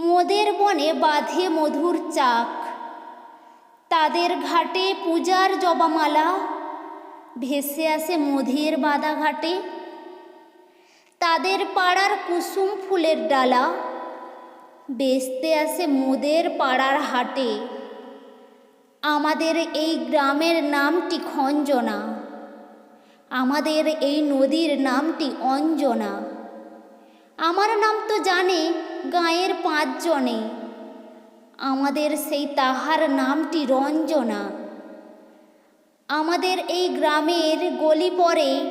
মোদের বনে বাঁধে মধুর চাক। তাদের ঘাটে পূজার জবামালা, ভেসে আসে মধের বাদা ঘাটে তাদের পাড়ার কুসুম ফুলের ডালা, বেচতে আসে মোদের পাড়ার হাটে। আমাদের এই গ্রামের নামটি খঞ্জনা, আমাদের এই নদীর নামটি অঞ্জনা। আমার নাম তো জানে গাঁয়ের পাঁচজনে। আমাদের সেই তাহার নামটি রঞ্জনা। আমাদের এই গ্রামের গলি পরে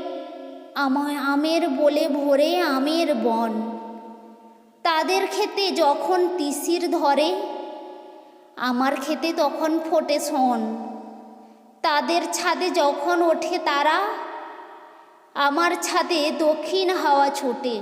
আমায় আমের বলে ভরে আমের বন। তাদের খেতে যখন তিসির ধরে, আমার খেতে তখন ফোটে শন। তাদের ছাদে যখন ওঠে তারা, আমার ছাদে দক্ষিণ হাওয়া ছোটে।